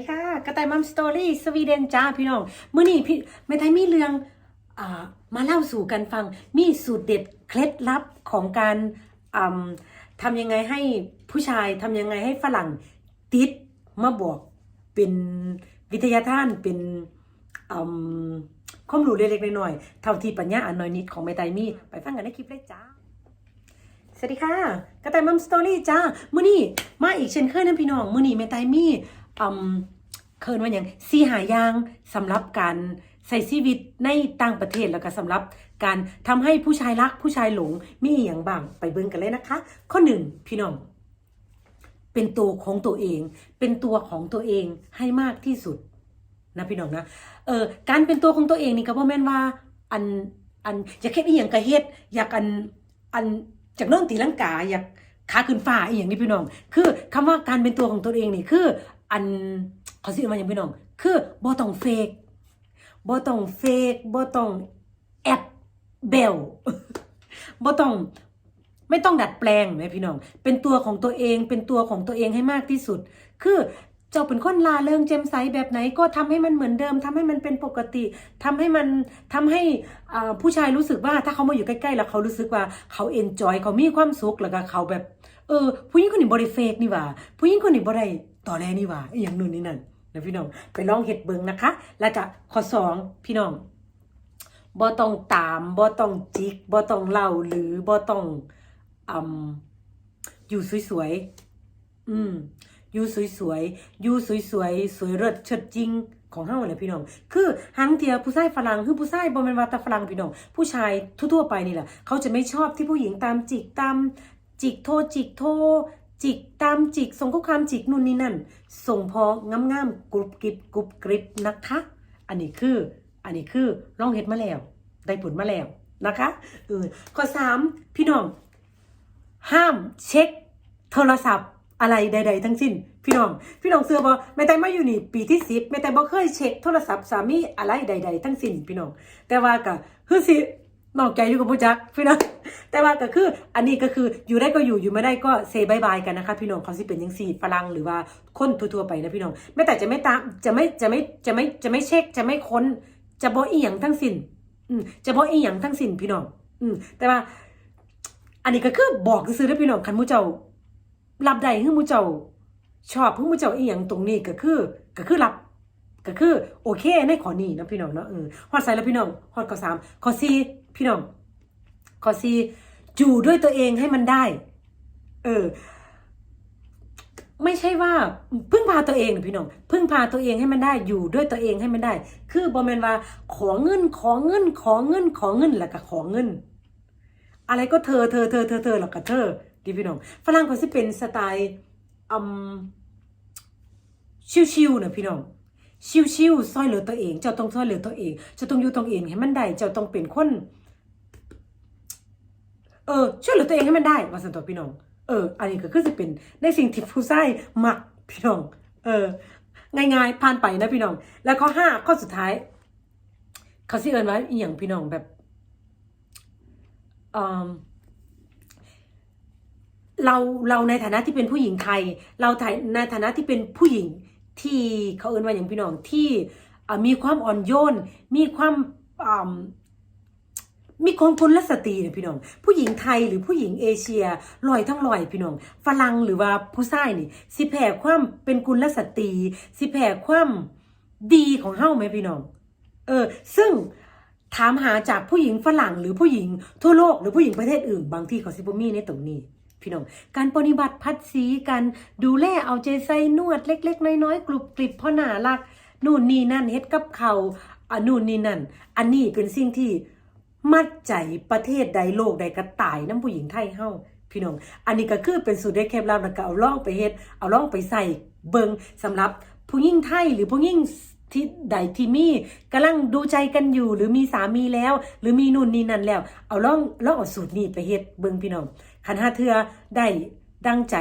ดีค่ะกระต่ายมัมสตอรี่สวีเดนจ้าพี่น้องเมื้อนี้พี่แม่ไทยมีเรื่องอมาเล่าสู่กันฟัง มีสูตรเด็ดเคล็ดลับของการทำยังไงให้ผู้ชายทำยังไงให้ฝรั่งติดมาบอกเป็นวิทยาทานเป็นอืมความรู้เล็กๆน้อยๆเท่าที่ปัญญาอันน้อยนิดของแม่ไทยมีไปฟังกันในคลิปเลยจ้าสวัสดีค่ะกระต่ายมัมสตอรี่จ้ามื้อนี้มาอีกเช่นเคยนะพี่น้องมื้อนี้แม่ไตายมี อืมเคินว่าอย่างสีหายางสำหรับการใส่ชีวิตในต่างประเทศแล้วก็สำหรับการทำให้ผู้ชายรักผู้ชายหลงมีอย่างบ้างไปเบิ่งกันเลยนะคะ ข้อหนึ่งพี่น้องเป็นตัวของตัวเอง เป็นตัวของตัวเองให้มากที่สุดนะพี่น้องนะเออการเป็นตัวของตัวเองนี่ก็บ่แม่นว่า อันอันอยากเฮ็ดอีหยังก็เฮ็ดอยากอันอันจากน้นตีลังกาอยากขาขึ้นฟ้าอีหยังนี่พี่น้อง คือคำว่าการเป็นตัวของตัวเองนี่คือ อันเขาสิว่าหยังพี่น้อง คือบ่ต้องเฟกบ่ต้องเฟกบ่ต้องแอบเบลบ่ต้องไม่ต้องดัดแปลงแม่พี่น้อง เป็นตัวของตัวเอง เป็นตัวของตัวเองให้มากที่สุด คือเจ้าเป็นคนลาเริงแจ่มใสแบบไหนก็ทำให้มันเหมือนเดิมทำให้มันเป็นปกติทำให้มันทำให้ผู้ชายรู้สึกว่าถ้าเขามาอยู่ใกล้ๆแล้วเขารู้สึกว่าเขาเอนจอยเขามีความสุขแล้วก็เขาแบบ เออ ผู้หญิงคนนี้บริเฟกนี่ว่า ผู้หญิงคนนี้บ่ได้ ต่อแลนี่ว่าอย่างนู่นนี่นั่นนะพี่น้องไปลองเฮ็ดเบิงนะคะ แล้วก็ข้อสองพี่น้องบ่ต้องตามบ่ต้องจิกบ่ต้องเล่าหรือบ่ต้องออยู่สวยๆอืมอยู่สวยๆอยู่สวยๆสวยเลิศเชิดจริงของเฮาแหละพี่น้อง คือหังเทียผู้ชายฝรั่งคือผู้ชายบ่แม่นว่าแต่ฝรั่งพี่น้อง ผู้ชายทั่วๆไปนี่แหละ เขาจะไม่ชอบที่ผู้หญิงตามจิกตามจิกโทจิกโท จิกตามจิกส่งข้อความจิกนู่นนี่นั่น ส่งพองามๆกรุบกริบกรุบกริบนะคะ อันนี้คือ อันนี้คือลองเฮ็ดมาแล้ว ได้ผลมาแล้วนะคะเออข้อสามพี่น้อง ห้ามเช็คโทรศัพท์อะไรใด ๆ ทั้งสิ้น พี่น้อง พี่น้องเสือบ่แม่แต่มาอยู่นี่ ปีที่สิบแม่แต่บ่เคยเช็คโทรศัพท์สามีอะไรใด ๆ ทั้งสิ้นพี่น้อง แต่ว่าก็คือสิ นอกใจอยู่กับผู้จักพี่น้องแต่ว่าก็คืออันนี้ก็คืออยู่ได้ก็อยู่อยู่ไม่ได้ก็เซบายบายกันนะคะ พี่น้องเขาสิเป็นยังสี่ฝรั่งหรือว่าคนทั่วๆไปนะพี่น้องแม่แต่จะไม่ตามจะไม่จะไม่จะไม่จะไม่เช็คจะไม่ค้น จะบ่อีหยังทั้งสิ้นจะบ่อีหยังทั้งสิ้นพี่น้อง อืม แต่ว่า อันนี้ก็คือบอกซื้อได้พี่น้องคันมูเจ้ารับได้คือมูเจ้า ชอบคือมูเจ้าอีหยังตรงนี้ก็คือ ก็คือรับก็คือ โอเคในขอนี้นะพี่น้องเนาะเออฮอดใส่แล้วพี่น้องฮอดข้อสามข้อสี่ พี่น้องข้อสี่อยู่ด้วยตัวเองให้มันได้ เออ ไม่ใช่ว่าพึ่งพาตัวเองนะพี่น้องพึ่งพาตัวเองให้มันได้ อยู่ด้วยตัวเองให้มันได้ คือบอมเมนว่า ขอเงิน ขอเงิน ขอเงิน ขอเงินแล้วก็ขอเงิน อะไรก็เธอเธอเธอเธอเธอแล้วก็เธอดีพี่น้องฝรั่งเขาสิเป็นสไตล์อืมชิวๆนะพี่น้องชิวๆซอยเหลือตัวเอง เจ้าต้องซอยเหลือตัวเอง เจ้าต้องอยู่ตรงเองให้มันได้ เจ้าต้องเป็นคน เออช่วยเหลือตัวเองให้มันได้ว่าสันตัวพี่น้อง เออ อันนี้ก็คือจะเป็นในสิ่งที่ผู้ใชายมักพี่น้อง เออ ง่ายๆผ่านไปนะพี่น้อง แล้วข้อห้าข้อสุดท้าย เขาสิเอินว่าอีหยังพี่น้องแบบอืมเราเราในฐานะที่เป็นผู้หญิงไทย เราถ่ายในฐานะที่เป็นผู้หญิงที่เขาเอินว่าอย่างพี่น้องที่มีความอ่อนโยน มีความ มีความกุลสตรีเนี่ยพี่น้อง ผู้หญิงไทยหรือผู้หญิงเอเชียลอยทั้งลอยพี่น้องฝรั่งหรือว่าผู้ชายนี่ สิแผ่ความเป็นกุลสตรีสิแผ่ความดีของเฮ้าไหมพี่น้อง เออ ซึ่งถามหาจากผู้หญิงฝรั่งหรือผู้หญิงทั่วโลกหรือผู้หญิงประเทศอื่น บางที่เขาซิบมีในตรงนี้ พี่น้อง การปฏิบัติพัดสีกันดูแลเอาใจใส่นวดเล็ก ๆ น้อยๆกรุบกริบพ่อหนารัก นู่นนี่นั่นเฮ็ดกับเขาอะนู่นนี่นั่น อันนี้เป็นสิ่งที่ มัดใจประเทศใดโลกใดก็ตายน้ำผู้หญิงไทยเฮาพี่น้อง อันนี้ก็คือเป็นสูตรได้เคล็ดลับแล้วก็เอาล่องไปเฮ็ด เอาล่องไปใส่เบิงสำหรับผู้หญิงไทยหรือผู้หญิงที่ใดที่มีกำลังดูใจกันอยู่ หรือมีสามีแล้ว หรือมีนู่นนี่นั่นแล้ว เอาล่องล่องเอาสูตรนี้ไปเฮ็ดเบิงพี่น้องคันห้าเทือได้ดังใจ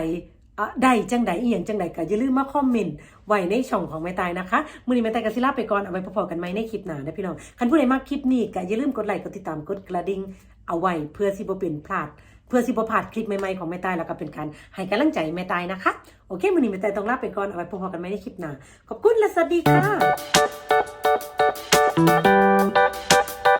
ได้จังใดอีหยังจังใดก็อย่าลืมมาคอมเมนต์ไว้ในช่องของแม่ตายนะคะมื้อนี้แม่ตายกับศิลาไปก่อนเอาไว้พอๆกันไหมในคลิปหน้านะพี่น้องคันผู้ใดมักคลิปนี้ก็อย่าลืมกดไลค์กดติดตามกดกระดิ่งเอาไว้เพื่อสิบ่เป็นพลาด เพื่อสิบพลาดคลิปใหม่ๆของแม่ตายแล้วก็เป็นการให้กำลังใจแม่ตายนะคะโอเคมื้อนี้แม่ตายต้องลาไปก่อนเอาไว้พบกันใหม่ในคลิปหน้าขอบคุณและสวัสดีค่ะ